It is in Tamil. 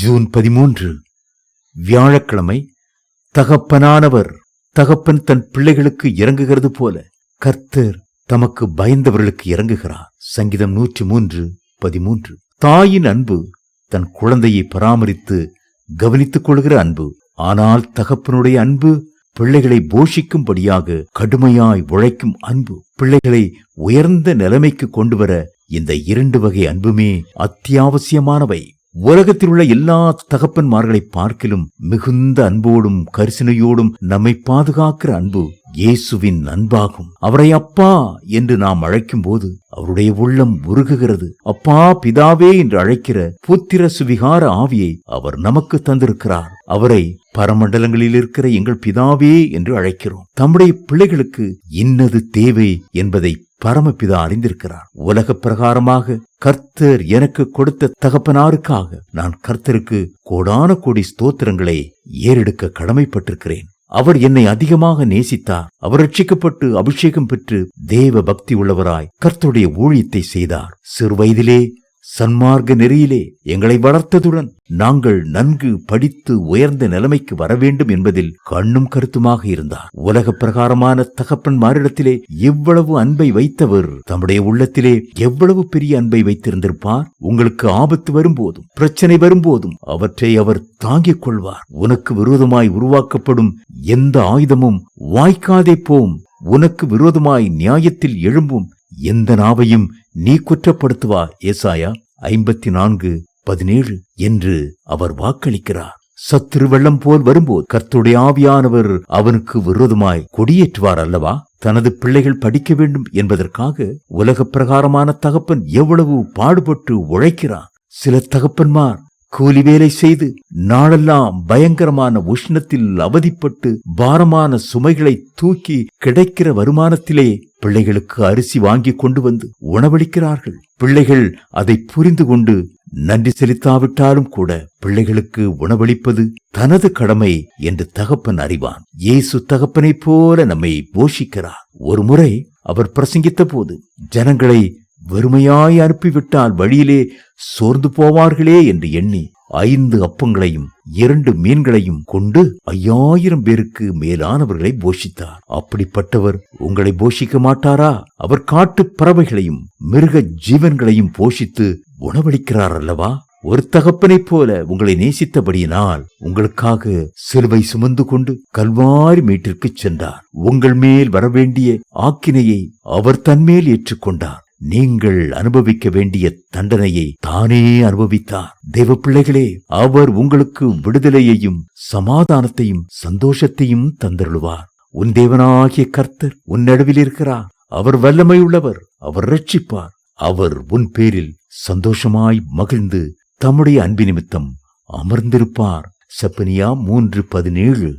ஜூன் பதிமூன்று வியாழக்கிழமை தகப்பனானவர் தகப்பன் தன் பிள்ளைகளுக்கு இறங்குகிறது போல கர்த்தர் தமக்கு பயந்தவர்களுக்கு இறங்குகிறார். சங்கீதம் நூற்றி மூன்று பதிமூன்று. தாயின் அன்பு தன் குழந்தையை பராமரித்து கவனித்துக் கொள்கிற அன்பு ஆனால் தகப்பனுடைய அன்பு பிள்ளைகளை போஷிக்கும்படியாக கடுமையாய் உழைக்கும் அன்பு பிள்ளைகளை உயர்ந்த நிலைமைக்கு கொண்டு வர இந்த இரண்டு வகை அன்புமே அத்தியாவசியமானவை. உலகத்தில் உள்ள எல்லா தகப்பன்மார்களை பார்க்கிலும் மிகுந்த அன்போடும் கரிசனையோடும் நம்மை பாதுகாக்கிற அன்பு. இயேசுவின் அன்பாகும் அவரை அப்பா என்று நாம் அழைக்கும் போது அவருடைய உள்ளம் உருகுகிறது. அப்பா பிதாவே என்று அழைக்கிற புத்திர சுவிகார ஆவியை அவர் நமக்கு தந்திருக்கிறார். அவரை பரமண்டலங்களில் இருக்கிற எங்கள் பிதாவே என்று அழைக்கிறோம். தம்முடைய பிள்ளைகளுக்கு இன்னது தேவை என்பதை பரமபிதா அறிந்திருக்கிறார். உலக பிரகாரமாக கர்த்தர் எனக்கு கொடுத்த தகப்பனாருக்காக நான் கர்த்தருக்கு கோடான கோடி ஸ்தோத்திரங்களை ஏறெடுக்க கடமைப்பட்டிருக்கிறேன். அவர் என்னை அதிகமாக நேசித்தார். அவர் ரட்சிக்கப்பட்டு அபிஷேகம் பெற்று தேவ பக்தி உள்ளவராய் கர்த்தருடைய ஊழியத்தை செய்தார். சிறுவயதிலே சன்மார்க்க நெறியிலே எங்களை வளர்த்ததுடன் நாங்கள் நன்கு படித்து உயர்ந்த நிலைமைக்கு வர வேண்டும் என்பதில் கண்ணும் கருத்துமாக இருந்தார். உலக பிரகாரமான தகப்பன்மாரிடத்திலே எவ்வளவு அன்பை வைத்தவர் தம்முடைய உள்ளத்திலே எவ்வளவு பெரிய அன்பை வைத்திருந்திருப்பார்? உங்களுக்கு ஆபத்து வரும்போதும் பிரச்சனை வரும்போதும் அவற்றை அவர் தாங்கிக் கொள்வார். உனக்கு விரோதமாய் உருவாக்கப்படும் எந்த ஆயுதமும் வாய்க்காதே போம். உனக்கு விரோதமாய் நியாயத்தில் எழும்பும் எந்த நாவையும் நீ குற்றப்படுத்துவா ஏசாயா? ஐம்பத்தி நான்கு பதினேழு என்று அவர் வாக்களிக்கிறார். சத்துரு வெள்ளம் போல் வரும்போது கர்த்துடைய ஆவியானவர் அவனுக்கு விரோதமாய் கொடியேற்றுவார் அல்லவா? தனது பிள்ளைகள் படிக்க வேண்டும் என்பதற்காக உலக பிரகாரமான தகப்பன் எவ்வளவு பாடுபட்டு உழைக்கிறான் சில தகப்பன்மார் கூலி வேலை செய்து நாளெல்லாம் பயங்கரமான உஷ்ணத்தில் அவதிப்பட்டு பாரமான சுமைகளை தூக்கி கிடைக்கிற வருமானத்திலே பிள்ளைகளுக்கு அரிசி வாங்கி கொண்டு வந்து உணவளிக்கிறார்கள். பிள்ளைகள் அதை புரிந்து கொண்டு நன்றி செலுத்தாவிட்டாலும் கூட பிள்ளைகளுக்கு உணவளிப்பது தனது கடமை என்று தகப்பன் அறிவான். இயேசு தகப்பனைப் போல நம்மை போஷிக்கிறார். ஒரு முறை அவர் பிரசங்கித்த போது ஜனங்களை வெறுமையாய் அனுப்பிவிட்டால் வழியிலே சோர்ந்து போவார்களே என்று எண்ணி ஐந்து அப்பங்களையும் இரண்டு மீன்களையும் கொண்டு ஐயாயிரம் பேருக்கு மேலானவர்களை போஷித்தார். அப்படிப்பட்டவர் உங்களை போஷிக்க மாட்டாரா? அவர் காட்டு பறவைகளையும் மிருக ஜீவன்களையும் போஷித்து உணவளிக்கிறார் அல்லவா? ஒரு தகப்பனைப் போல உங்களை நேசித்தபடியினால் உங்களுக்காக சிலுவை சுமந்து கொண்டு கல்வாரி மீட்டிற்குச் சென்றார். உங்கள் மேல் வரவேண்டிய ஆக்கினையை அவர் தன்மேல் ஏற்றுக்கொண்டார். நீங்கள் அனுபவிக்க வேண்டிய தண்டனையை தானே அனுபவித்தார். தேவ பிள்ளைகளே அவர் உங்களுக்கு விடுதலையையும் சமாதானத்தையும் சந்தோஷத்தையும் தந்தருள்வார். உன் தேவனாகிய கர்த்தர் உன் நடுவில் இருக்கிறார். அவர் வல்லமை உள்ளவர் அவர் ரட்சிப்பார் அவர் உன் பேரில் சந்தோஷமாய் மகிழ்ந்து தம்முடைய அன்பு நிமித்தம் அமர்ந்திருப்பார். செப்பனியா மூன்று பதினேழு.